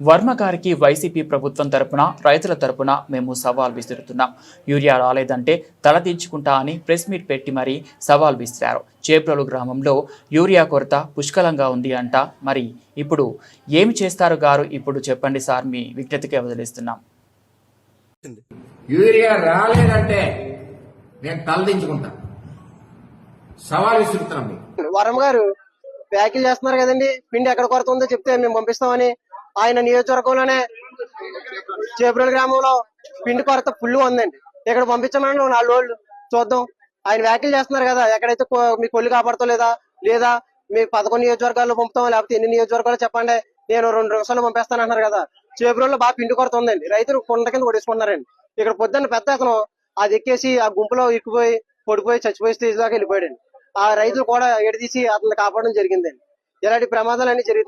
వర్మ గారికి వైసీపీ ప్రభుత్వం తరపున రైతుల తరపున మేము సవాల్ విసురుతున్నాం. యూరియా రాలేదంటే తలదించుకుంటా అని ప్రెస్ మీట్ పెట్టి మరీ సవాల్ విసిరారు. చేప్రలు గ్రామంలో యూరియా కొరత పుష్కలంగా ఉంది అంట మరి ఇప్పుడు ఏమి చేస్తారు గారు? ఇప్పుడు చెప్పండి సార్ మీ విజ్ఞతకే వదిలేస్తున్నాం. యూరియా రాలేదంటే నేను తలదించుకుంటా సవాల్ విసురుతున్నాం వరం గారు వ్యాఖ్యలు చేస్తున్నారు కదండి. పిండి ఎక్కడ కొరత ఉందో చెప్తే మేము పంపిస్తామని ఆయన నియోజకవర్గంలోనే చేబ్రోల్ గ్రామంలో పిండి కొరత ఫుల్ ఉందండి. ఇక్కడ పంపించమని నాలుగు రోజులు చూద్దాం. ఆయన వ్యాఖ్యలు చేస్తున్నారు కదా ఎక్కడైతే మీ కొల్లు కాపాడతలేదా లేదా మీ పదకొండు నియోజకవర్గాల్లో పంపుతాం లేకపోతే ఎన్ని నియోజకవర్గాలు చెప్పండి నేను రెండు నిమిషాలు పంపిస్తాను అంటున్నారు కదా. చేబ్రోల్లో బాగా పిండి కొరత ఉందండి. రైతులు కొండ కింద కొడేసుకుంటున్నారండి ఇక్కడ పొద్దున్న పెద్ద అతను అది ఎక్కేసి ఆ గుంపులో ఇరుక్కుపోయి పడిపోయి చచ్చిపోయి స్టేజ్ దాకా వెళ్ళిపోయాడండి. ఆ రైతులు కూడా ఎడదీసి అతను కాపాడడం జరిగిందండి. ఇలాంటి ప్రమాదాలు అన్ని జరుగుతాయి